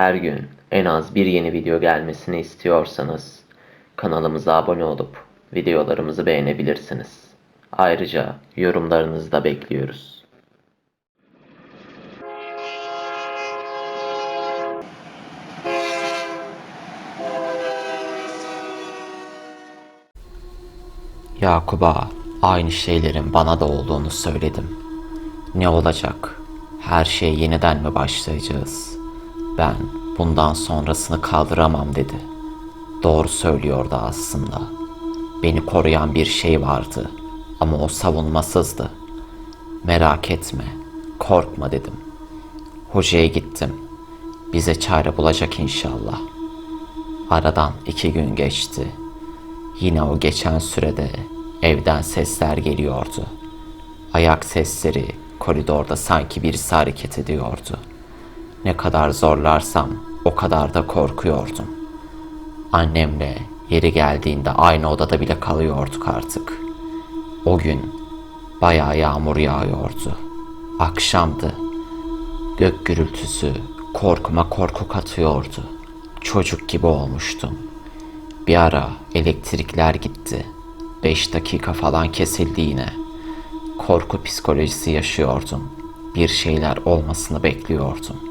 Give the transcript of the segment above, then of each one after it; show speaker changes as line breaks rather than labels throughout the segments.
her gün en az bir yeni video gelmesini istiyorsanız kanalımıza abone olup videolarımızı beğenebilirsiniz. Ayrıca yorumlarınızı da bekliyoruz. Yakup'a aynı şeylerin bana da olduğunu söyledim. Ne olacak? Her şeye yeniden mi başlayacağız? Ben bundan sonrasını kaldıramam dedi. Doğru söylüyordu aslında. Beni koruyan bir şey vardı ama o savunmasızdı. Merak etme, korkma dedim. Hocaya gittim. Bize çare bulacak inşallah. Aradan iki gün geçti. Yine o geçen sürede evden sesler geliyordu. Ayak sesleri koridorda sanki birisi hareket ediyordu. Ne kadar zorlarsam o kadar da korkuyordum. Annemle yeri geldiğinde aynı odada bile kalıyorduk artık. O gün bayağı yağmur yağıyordu. Akşamdı. Gök gürültüsü korkuma korku katıyordu. Çocuk gibi olmuştum. Bir ara elektrikler gitti. Beş dakika falan kesildi yine. Korku psikolojisi yaşıyordum. Bir şeyler olmasını bekliyordum.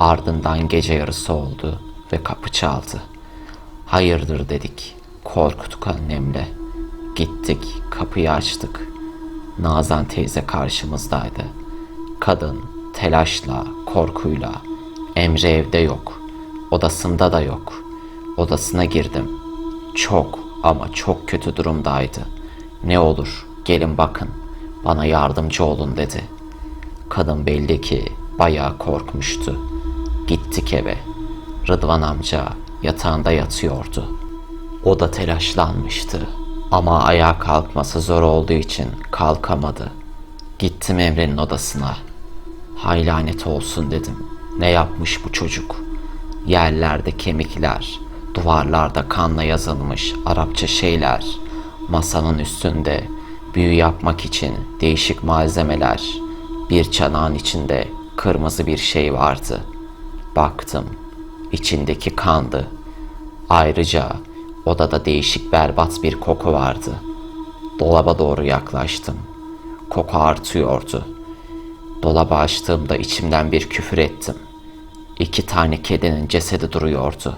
Ardından gece yarısı oldu ve kapı çaldı. Hayırdır dedik. Korkuttuk annemle. Gittik, kapıyı açtık. Nazan teyze karşımızdaydı. Kadın telaşla, korkuyla Emre evde yok. Odasında da yok. Odasına girdim. Çok ama çok kötü durumdaydı. Ne olur gelin bakın. Bana yardımcı olun dedi. Kadın belli ki bayağı korkmuştu. Gittik eve. Rıdvan amca yatağında yatıyordu. O da telaşlanmıştı. Ama ayağa kalkması zor olduğu için kalkamadı. Gittim Emre'nin odasına. Hay lanet olsun dedim. Ne yapmış bu çocuk? Yerlerde kemikler, duvarlarda kanla yazılmış Arapça şeyler, masanın üstünde büyü yapmak için değişik malzemeler, bir çanağın içinde kırmızı bir şey vardı. Baktım, içindeki kandı. Ayrıca odada değişik berbat bir koku vardı. Dolaba doğru yaklaştım. Koku artıyordu. Dolabı açtığımda içimden bir küfür ettim. İki tane kedinin cesedi duruyordu.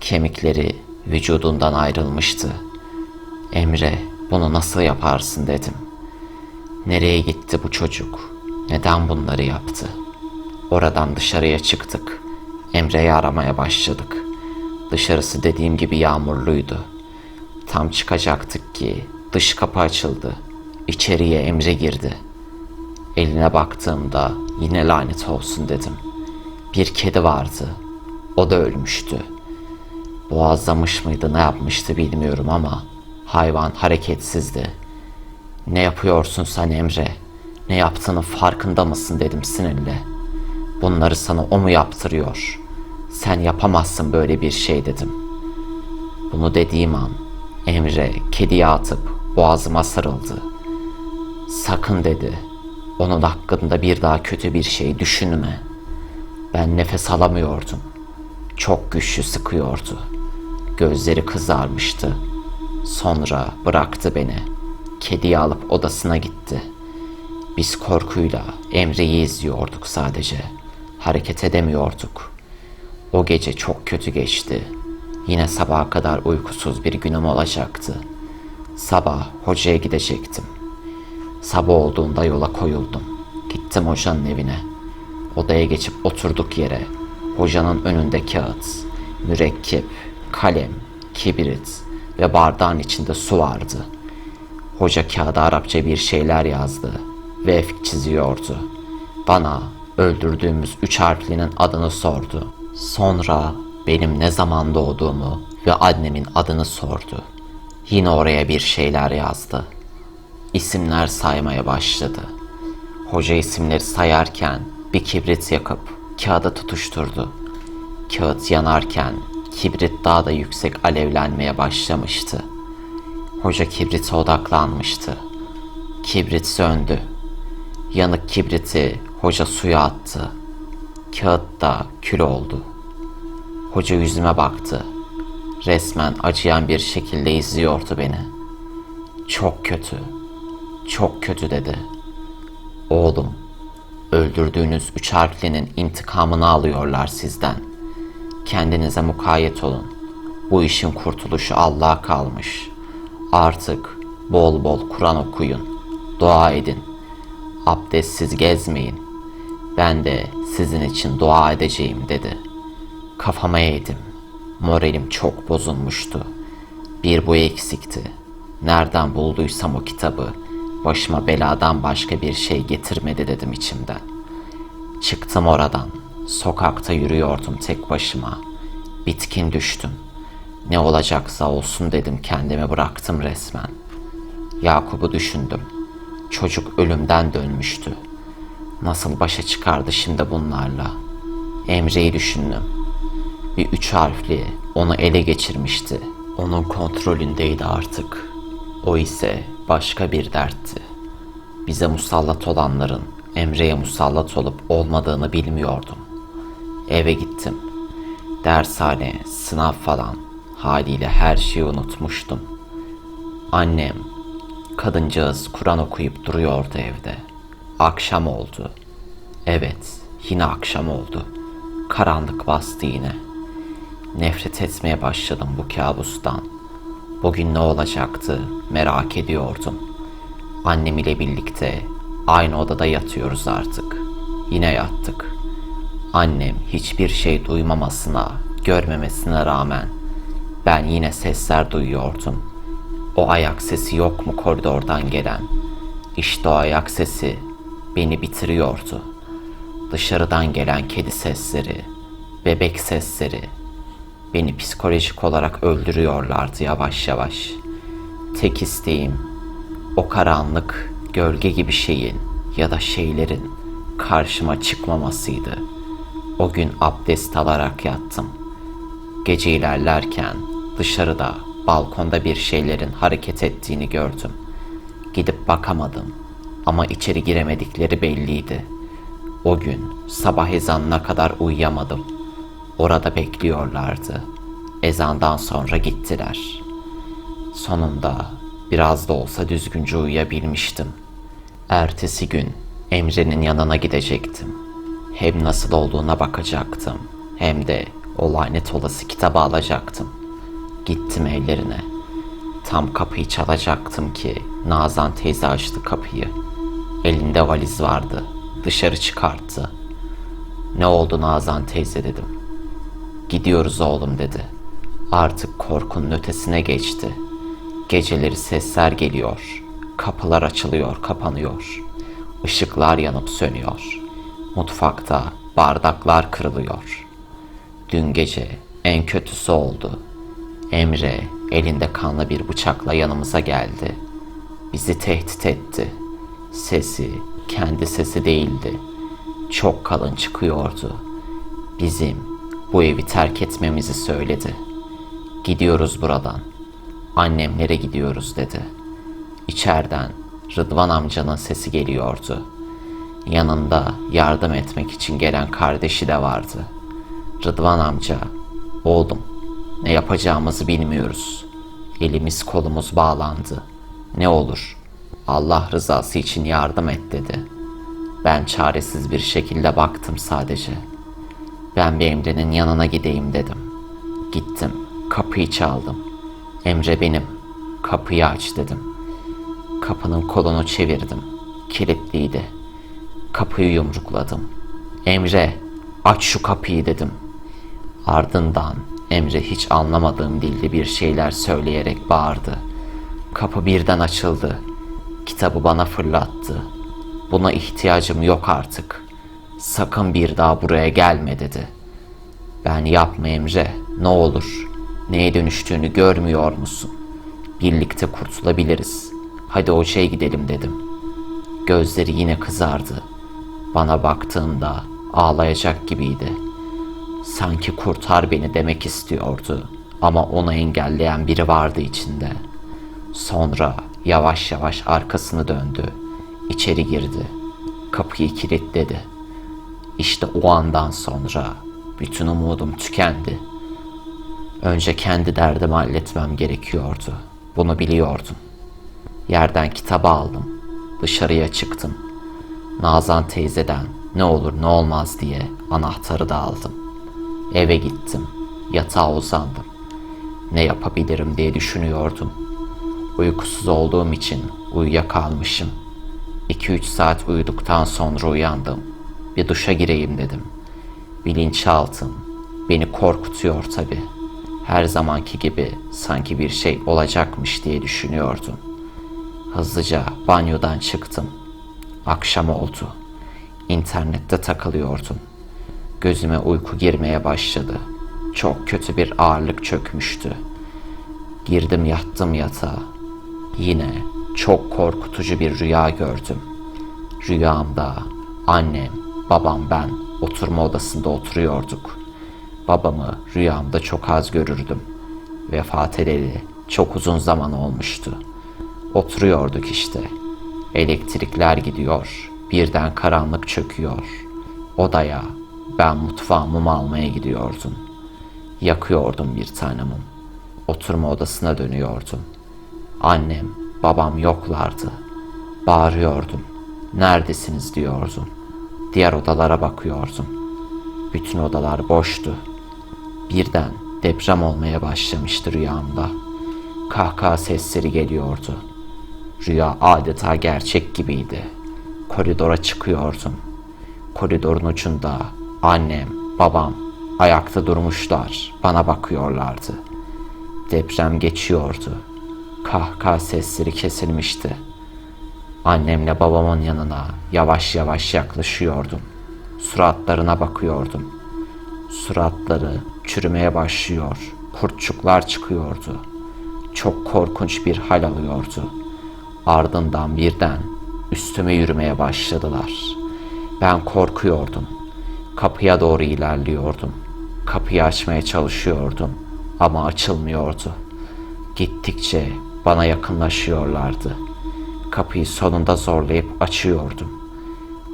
Kemikleri vücudundan ayrılmıştı. Emre, bunu nasıl yaparsın dedim. Nereye gitti bu çocuk? Neden bunları yaptı? Oradan dışarıya çıktık. Emre'yi aramaya başladık. Dışarısı dediğim gibi yağmurluydu. Tam çıkacaktık ki dış kapı açıldı. İçeriye Emre girdi. Eline baktığımda yine lanet olsun dedim. Bir kedi vardı. O da ölmüştü. Boğazlamış mıydı ne yapmıştı bilmiyorum ama hayvan hareketsizdi. Ne yapıyorsun sen Emre? Ne yaptığının farkında mısın dedim sinirle. Bunları sana o mu yaptırıyor? Sen yapamazsın böyle bir şey dedim. Bunu dediğim an Emre kediye atıp boğazıma sarıldı. Sakın dedi. Onun hakkında bir daha kötü bir şey düşünme. Ben nefes alamıyordum. Çok güçlü sıkıyordu. Gözleri kızarmıştı. Sonra bıraktı beni. Kediyi alıp odasına gitti. Biz korkuyla Emre'yi izliyorduk sadece. Hareket edemiyorduk. O gece çok kötü geçti. Yine sabaha kadar uykusuz bir günüm olacaktı. Sabah hocaya gidecektim. Sabah olduğunda yola koyuldum. Gittim hocanın evine. Odaya geçip oturduk yere. Hocanın önünde kağıt, mürekkep, kalem, kibrit ve bardağın içinde su vardı. Hoca kağıda Arapça bir şeyler yazdı ve efik çiziyordu. Bana öldürdüğümüz üç harflinin adını sordu. Sonra benim ne zaman doğduğumu ve annemin adını sordu. Yine oraya bir şeyler yazdı. İsimler saymaya başladı. Hoca isimleri sayarken bir kibrit yakıp kağıda tutuşturdu. Kağıt yanarken kibrit daha da yüksek alevlenmeye başlamıştı. Hoca kibrite odaklanmıştı. Kibrit söndü. Yanık kibriti hoca suya attı. Kağıt da kül oldu. Hoca yüzüme baktı. Resmen acıyan bir şekilde izliyordu beni. Çok kötü, çok kötü dedi. Oğlum, öldürdüğünüz üç harflinin intikamını alıyorlar sizden. Kendinize mukayyet olun. Bu işin kurtuluşu Allah'a kalmış. Artık bol bol Kur'an okuyun, dua edin. Abdestsiz gezmeyin. Ben de sizin için dua edeceğim dedi. Kafama eğdim. Moralim çok bozulmuştu. Bir bu eksikti. Nereden bulduysam o kitabı başıma beladan başka bir şey getirmedi dedim içimden. Çıktım oradan. Sokakta yürüyordum tek başıma. Bitkin düştüm. Ne olacaksa olsun dedim kendimi bıraktım resmen. Yakup'u düşündüm. Çocuk ölümden dönmüştü. Nasıl başa çıkardı şimdi bunlarla? Emre'yi düşündüm. Bir üç harfli onu ele geçirmişti. Onun kontrolündeydi artık. O ise başka bir dertti. Bize musallat olanların Emre'ye musallat olup olmadığını bilmiyordum. Eve gittim. Dershane, sınav falan haliyle her şeyi unutmuştum. Annem, kadıncağız Kur'an okuyup duruyordu evde. Akşam oldu. Evet, yine akşam oldu. Karanlık bastı yine. Nefret etmeye başladım bu kabustan. Bugün ne olacaktı merak ediyordum. Annem ile birlikte aynı odada yatıyoruz artık. Yine yattık. Annem hiçbir şey duymamasına, görmemesine rağmen ben yine sesler duyuyordum. O ayak sesi yok mu koridordan gelen? İşte o ayak sesi beni bitiriyordu. Dışarıdan gelen kedi sesleri, bebek sesleri beni psikolojik olarak öldürüyorlardı yavaş yavaş. Tek isteğim o karanlık gölge gibi şeyin ya da şeylerin karşıma çıkmamasıydı. O gün abdest alarak yattım. Gece ilerlerken dışarıda balkonda bir şeylerin hareket ettiğini gördüm. Gidip bakamadım ama içeri giremedikleri belliydi. O gün sabah ezanına kadar uyuyamadım. Orada bekliyorlardı. Ezandan sonra gittiler. Sonunda biraz da olsa düzgünce uyuyabilmiştim. Ertesi gün Emre'nin yanına gidecektim. Hem nasıl olduğuna bakacaktım hem de o lanet olası kitabı alacaktım. Gittim ellerine. Tam kapıyı çalacaktım ki Nazan teyze açtı kapıyı. Elinde valiz vardı. Dışarı çıkarttı. Ne oldu Nazan teyze dedim. Gidiyoruz oğlum dedi. Artık korkunun ötesine geçti. Geceleri sesler geliyor. Kapılar açılıyor, kapanıyor. Işıklar yanıp sönüyor. Mutfakta bardaklar kırılıyor. Dün gece en kötüsü oldu. Emre elinde kanlı bir bıçakla yanımıza geldi. Bizi tehdit etti. Sesi kendi sesi değildi. Çok kalın çıkıyordu. Bizim bu evi terk etmemizi söyledi. Gidiyoruz buradan. Annemlere gidiyoruz dedi. İçeriden Rıdvan amcanın sesi geliyordu. Yanında yardım etmek için gelen kardeşi de vardı. Rıdvan amca, oğlum ne yapacağımızı bilmiyoruz. Elimiz kolumuz bağlandı. Ne olur Allah rızası için yardım et dedi. Ben çaresiz bir şekilde baktım sadece. Ben bir Emre'nin yanına gideyim dedim. Gittim, kapıyı çaldım. Emre benim, kapıyı aç dedim. Kapının kolunu çevirdim. Kilitliydi. Kapıyı yumrukladım. Emre, aç şu kapıyı dedim. Ardından Emre hiç anlamadığım dilde bir şeyler söyleyerek bağırdı. Kapı birden açıldı. Kitabı bana fırlattı. Buna ihtiyacım yok artık. Sakın bir daha buraya gelme dedi. Ben yapma Emre, ne olur. Neye dönüştüğünü görmüyor musun? Birlikte kurtulabiliriz. Hadi hocaya gidelim dedim. Gözleri yine kızardı. Bana baktığında ağlayacak gibiydi. Sanki kurtar beni demek istiyordu ama onu engelleyen biri vardı içinde. Sonra yavaş yavaş arkasını döndü. İçeri girdi. Kapıyı kilitledi. İşte o andan sonra bütün umudum tükendi. Önce kendi derdimi halletmem gerekiyordu. Bunu biliyordum. Yerden kitabı aldım. Dışarıya çıktım. Nazan teyzeden ne olur ne olmaz diye anahtarı da aldım. Eve gittim. Yatağa uzandım. Ne yapabilirim diye düşünüyordum. Uykusuz olduğum için uyuyakalmışım. 2-3 saat uyuduktan sonra uyandım. Bir duşa gireyim dedim. Bilinçaltım beni korkutuyor tabi. Her zamanki gibi sanki bir şey olacakmış diye düşünüyordum. Hızlıca banyodan çıktım. Akşam oldu. İnternette takılıyordum. Gözüme uyku girmeye başladı. Çok kötü bir ağırlık çökmüştü. Girdim yattım yatağa. Yine çok korkutucu bir rüya gördüm. Rüyamda annem, babam ben oturma odasında oturuyorduk. Babamı rüyamda çok az görürdüm. Vefat edeli çok uzun zaman olmuştu. Oturuyorduk işte. Elektrikler gidiyor. Birden karanlık çöküyor. Odaya ben mutfağa mum almaya gidiyordum. Yakıyordum bir tane mum. Oturma odasına dönüyordum. Annem, babam yoklardı. Bağırıyordum. Neredesiniz diyordum. Diğer odalara bakıyordum. Bütün odalar boştu. Birden deprem olmaya başlamıştı rüyamda. Kahkaha sesleri geliyordu. Rüya adeta gerçek gibiydi. Koridora çıkıyordum. Koridorun ucunda annem, babam ayakta durmuşlar, bana bakıyorlardı. Deprem geçiyordu. Kahkaha sesleri kesilmişti. Annemle babamın yanına yavaş yavaş yaklaşıyordum. Suratlarına bakıyordum. Suratları çürümeye başlıyor. Kurtçuklar çıkıyordu. Çok korkunç bir hal alıyordu. Ardından birden üstüme yürümeye başladılar. Ben korkuyordum. Kapıya doğru ilerliyordum. Kapıyı açmaya çalışıyordum ama açılmıyordu. Gittikçe bana yakınlaşıyorlardı. Kapıyı sonunda zorlayıp açıyordum.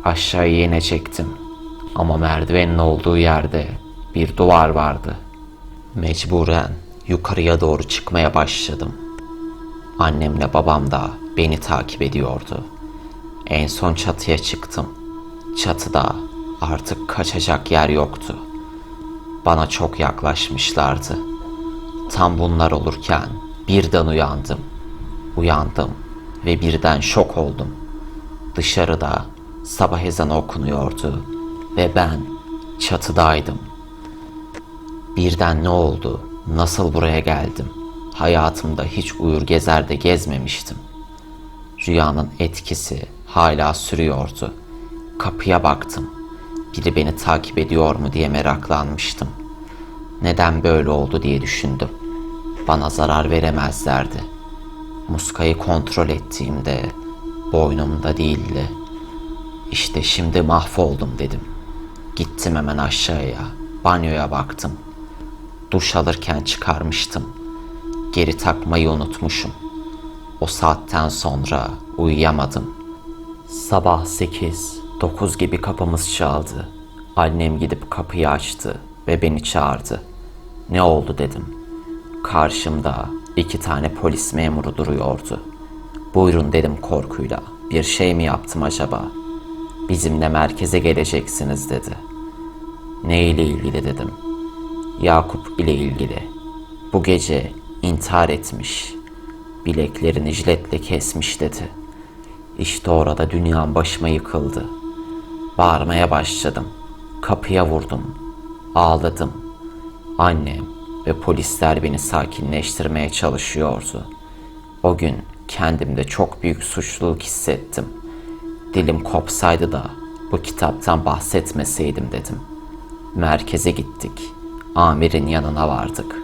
Aşağıya inecektim. Ama merdivenin olduğu yerde bir duvar vardı. Mecburen yukarıya doğru çıkmaya başladım. Annemle babam da beni takip ediyordu. En son çatıya çıktım. Çatıda artık kaçacak yer yoktu. Bana çok yaklaşmışlardı. Tam bunlar olurken birden uyandım. Uyandım ve birden şok oldum. Dışarıda sabah ezanı okunuyordu ve ben çatıdaydım. Birden ne oldu? Nasıl buraya geldim? Hayatımda hiç uyur gezer de gezmemiştim. Rüyanın etkisi hala sürüyordu. Kapıya baktım. Biri beni takip ediyor mu diye meraklanmıştım. Neden böyle oldu diye düşündüm. Bana zarar veremezlerdi. Muskayı kontrol ettiğimde boynumda değildi. İşte şimdi mahvoldum dedim. Gittim hemen aşağıya. Banyoya baktım. Duş alırken çıkarmıştım. Geri takmayı unutmuşum. O saatten sonra uyuyamadım. Sabah 8, 9 gibi kapımız çaldı. Annem gidip kapıyı açtı ve beni çağırdı. Ne oldu dedim. Karşımda iki tane polis memuru duruyordu. Buyurun dedim korkuyla. Bir şey mi yaptım acaba? Bizimle merkeze geleceksiniz dedi. Ne ile ilgili dedim. Yakup ile ilgili. Bu gece intihar etmiş. Bileklerini jiletle kesmiş dedi. İşte orada dünyam başıma yıkıldı. Bağırmaya başladım. Kapıya vurdum. Ağladım. Annem ve polisler beni sakinleştirmeye çalışıyordu. O gün kendimde çok büyük suçluluk hissettim. Dilim kopsaydı da bu kitaptan bahsetmeseydim dedim. Merkeze gittik. Amirin yanına vardık.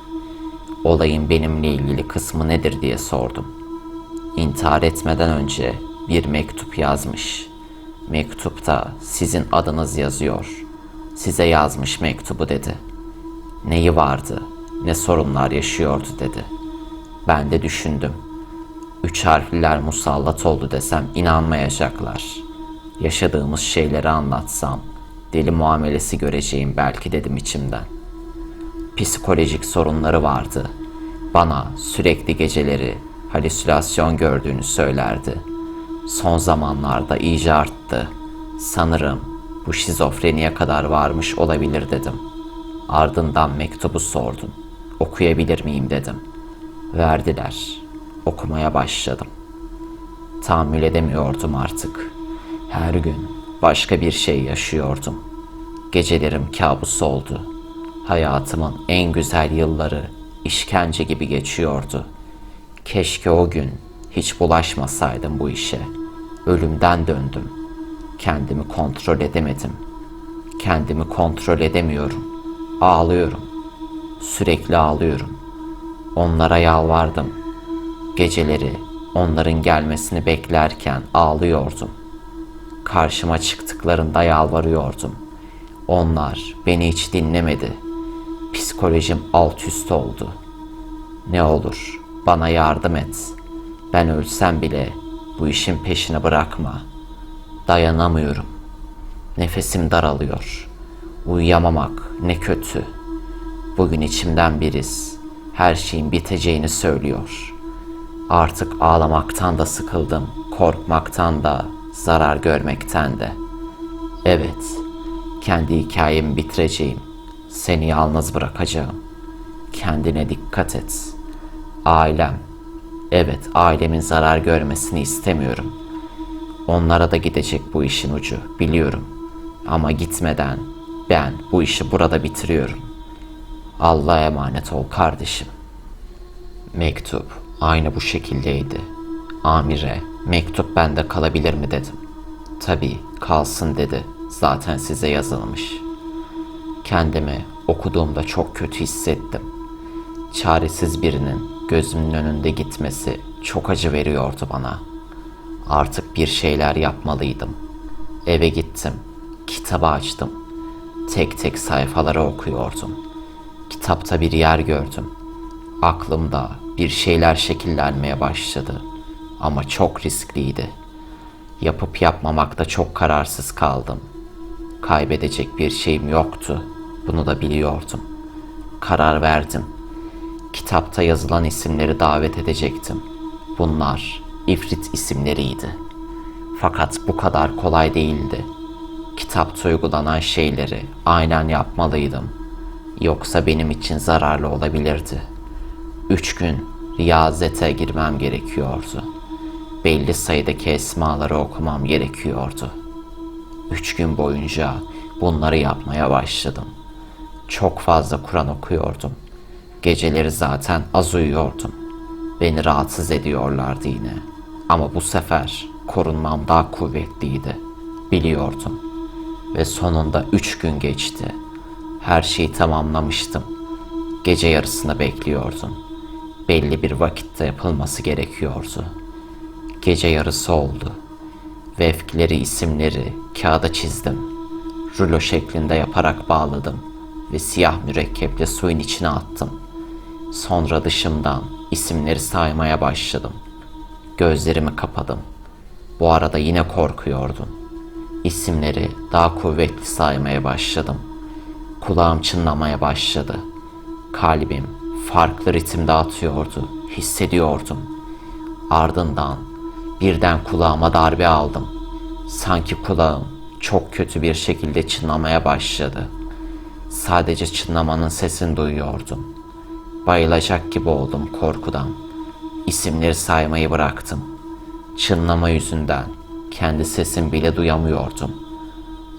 Olayın benimle ilgili kısmı nedir diye sordum. İntihar etmeden önce bir mektup yazmış. Mektupta sizin adınız yazıyor. Size yazmış mektubu dedi. Neyi vardı, ne sorunlar yaşıyordu dedi. Ben de düşündüm. Üç harfliler musallat oldu desem inanmayacaklar. Yaşadığımız şeyleri anlatsam deli muamelesi göreceğim belki dedim içimden. psikolojik sorunları vardı. Bana sürekli geceleri halüsinasyon gördüğünü söylerdi. Son zamanlarda iyice arttı. Sanırım bu şizofreniye kadar varmış olabilir dedim. Ardından mektubu sordum. Okuyabilir miyim dedim. Verdiler. Okumaya başladım. Tahammül edemiyordum artık. Her gün başka bir şey yaşıyordum. Gecelerim kabus oldu. Hayatımın en güzel yılları işkence gibi geçiyordu. Keşke o gün hiç bulaşmasaydım bu işe. Ölümden döndüm. Kendimi kontrol edemedim. Kendimi kontrol edemiyorum. Ağlıyorum. Sürekli ağlıyorum. Onlara yalvardım. Geceleri onların gelmesini beklerken ağlıyordum. Karşıma çıktıklarında yalvarıyordum. Onlar beni hiç dinlemedi. Psikolojim alt üst oldu. Ne olur bana yardım et. Ben ölsem bile bu işin peşini bırakma. Dayanamıyorum. Nefesim daralıyor. Uyuyamamak ne kötü. Bugün içimden biriz. Her şeyin biteceğini söylüyor. Artık ağlamaktan da sıkıldım. Korkmaktan da, zarar görmekten de. Evet, kendi hikayemi bitireceğim. Seni yalnız bırakacağım. Kendine dikkat et. Ailem. Evet, ailemin zarar görmesini istemiyorum. Onlara da gidecek bu işin ucu, biliyorum. Ama gitmeden ben bu işi burada bitiriyorum. Allah'a emanet ol kardeşim. Mektup aynı bu şekildeydi. Amire, mektup bende kalabilir mi dedim. Tabii kalsın dedi. Zaten size yazılmış. Kendimi okuduğumda çok kötü hissettim. Çaresiz birinin gözümün önünde gitmesi çok acı veriyordu bana. Artık bir şeyler yapmalıydım. Eve gittim. Kitabı açtım. Tek tek sayfaları okuyordum. Kitapta bir yer gördüm. Aklımda bir şeyler şekillenmeye başladı. Ama çok riskliydi. Yapıp yapmamakta çok kararsız kaldım. Kaybedecek bir şeyim yoktu. Bunu da biliyordum. Karar verdim. Kitapta yazılan isimleri davet edecektim. Bunlar ifrit isimleriydi. Fakat bu kadar kolay değildi. Kitapta uygulanan şeyleri aynen yapmalıydım. Yoksa benim için zararlı olabilirdi. Üç gün riyazete girmem gerekiyordu. Belli sayıdaki esmaları okumam gerekiyordu. Üç gün boyunca bunları yapmaya başladım. Çok fazla Kur'an okuyordum. Geceleri zaten az uyuyordum. Beni rahatsız ediyorlardı yine. Ama bu sefer korunmam daha kuvvetliydi. Biliyordum. Ve sonunda üç gün geçti. Her şeyi tamamlamıştım. Gece yarısını bekliyordum. Belli bir vakitte yapılması gerekiyordu. Gece yarısı oldu. Vefkleri, isimleri kağıda çizdim. Rulo şeklinde yaparak bağladım ve siyah mürekkeple suyun içine attım. Sonra dışımdan isimleri saymaya başladım. Gözlerimi kapadım. Bu arada yine korkuyordum. İsimleri daha kuvvetli saymaya başladım. Kulağım çınlamaya başladı. Kalbim farklı ritimde atıyordu. Hissediyordum. Ardından birden kulağıma darbe aldım. Sanki kulağım çok kötü bir şekilde çınlamaya başladı. Sadece çınlamanın sesini duyuyordum. Bayılacak gibi oldum korkudan. İsimleri saymayı bıraktım. Çınlama yüzünden kendi sesim bile duyamıyordum.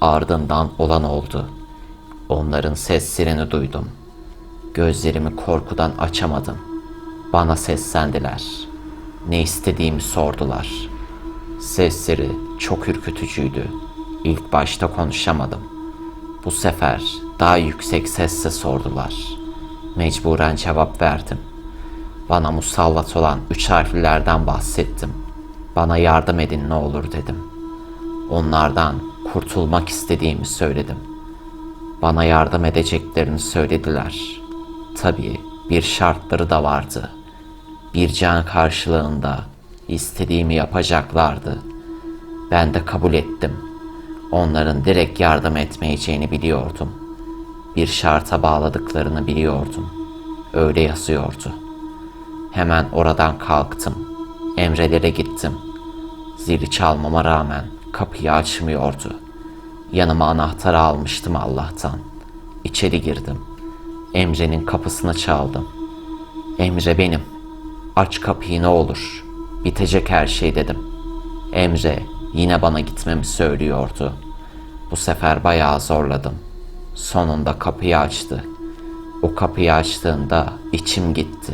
Ardından olan oldu. Onların seslerini duydum. Gözlerimi korkudan açamadım. Bana seslendiler. Ne istediğimi sordular. Sesleri çok ürkütücüydü. İlk başta konuşamadım. Bu sefer daha yüksek sesle sordular. Mecburen cevap verdim. Bana musallat olan üç harflerden bahsettim. Bana yardım edin ne olur dedim. Onlardan kurtulmak istediğimi söyledim. Bana yardım edeceklerini söylediler. Tabii bir şartları da vardı. Bir can karşılığında istediğimi yapacaklardı. Ben de kabul ettim. Onların direkt yardım etmeyeceğini biliyordum. bir şarta bağladıklarını biliyordum. Öyle yazıyordu. Hemen oradan kalktım. Emrelere gittim. Zili çalmama rağmen kapıyı açmıyordu. Yanıma anahtarı almıştım Allah'tan. İçeri girdim. Emre'nin kapısını çaldım. Emre benim. Aç kapıyı ne olur. Bitecek her şey dedim. Emre yine bana gitmemi söylüyordu. Bu sefer bayağı zorladım. Sonunda kapıyı açtı. O kapıyı açtığında içim gitti.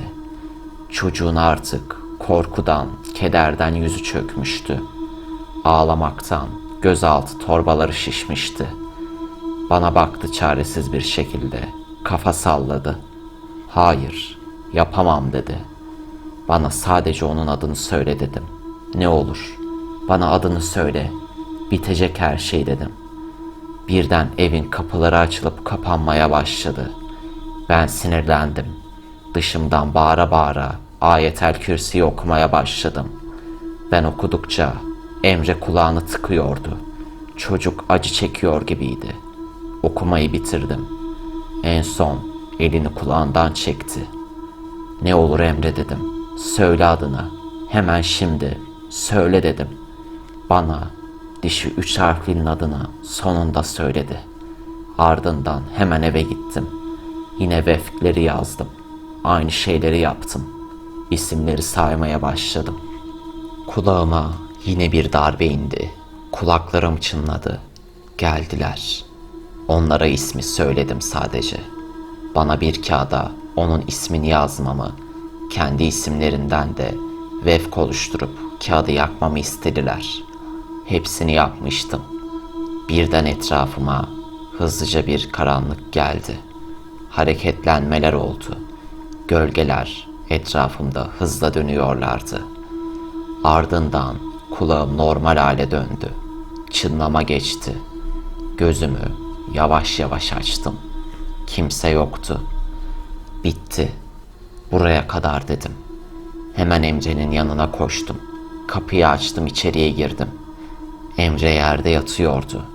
Çocuğun artık korkudan, kederden yüzü çökmüştü. Ağlamaktan gözaltı torbaları şişmişti. Bana baktı çaresiz bir şekilde. Kafa salladı. Hayır, yapamam dedi. Bana sadece onun adını söyle dedim. Ne olur, bana adını söyle. Bitecek her şey dedim. Birden evin kapıları açılıp kapanmaya başladı. Ben sinirlendim. Dışımdan bağıra bağıra ayetel kürsiyi okumaya başladım. Ben okudukça Emre kulağını tıkıyordu. Çocuk acı çekiyor gibiydi. Okumayı bitirdim. En son elini kulağından çekti. Ne olur Emre dedim. Söyle adını. Hemen şimdi. Söyle dedim. Bana dişi üç harflinin adını sonunda söyledi. Ardından hemen eve gittim. Yine vefkleri yazdım. Aynı şeyleri yaptım. İsimleri saymaya başladım. Kulağıma yine bir darbe indi. Kulaklarım çınladı. Geldiler. Onlara ismi söyledim sadece. Bana bir kağıda onun ismini yazmamı, kendi isimlerinden de vefk oluşturup kağıdı yakmamı istediler. Hepsini yapmıştım. Birden etrafıma hızlıca bir karanlık geldi. Hareketlenmeler oldu. Gölgeler etrafımda hızla dönüyorlardı. Ardından kulağım normal hale döndü. Çınlama geçti. Gözümü yavaş yavaş açtım. Kimse yoktu. Bitti. Buraya kadar dedim. Hemen Emre'nin yanına koştum. Kapıyı açtım içeriye girdim. Emre yerde yatıyordu.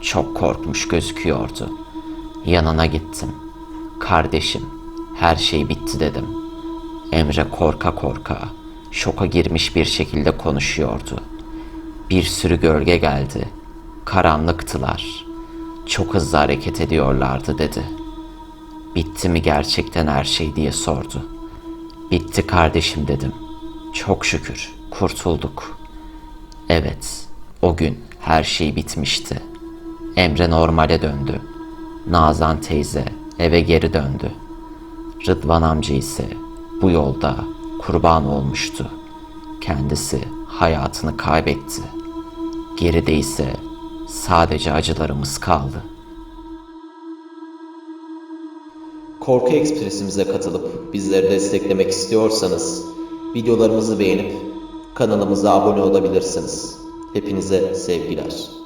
Çok korkmuş gözüküyordu. Yanına gittim. Kardeşim, her şey bitti dedim. Emre korka korka, şoka girmiş bir şekilde konuşuyordu. Bir sürü gölge geldi. Karanlıktılar. Çok hızlı hareket ediyorlardı dedi. Bitti mi gerçekten her şey diye sordu. Bitti kardeşim dedim. Çok şükür kurtulduk. Evet, o gün her şey bitmişti. Emre normale döndü. Nazan teyze eve geri döndü. Rıdvan amca ise bu yolda kurban olmuştu. Kendisi hayatını kaybetti. Geride ise sadece acılarımız kaldı.
Korku Ekspresimize katılıp bizleri desteklemek istiyorsanız videolarımızı beğenip kanalımıza abone olabilirsiniz. Hepinize sevgiler.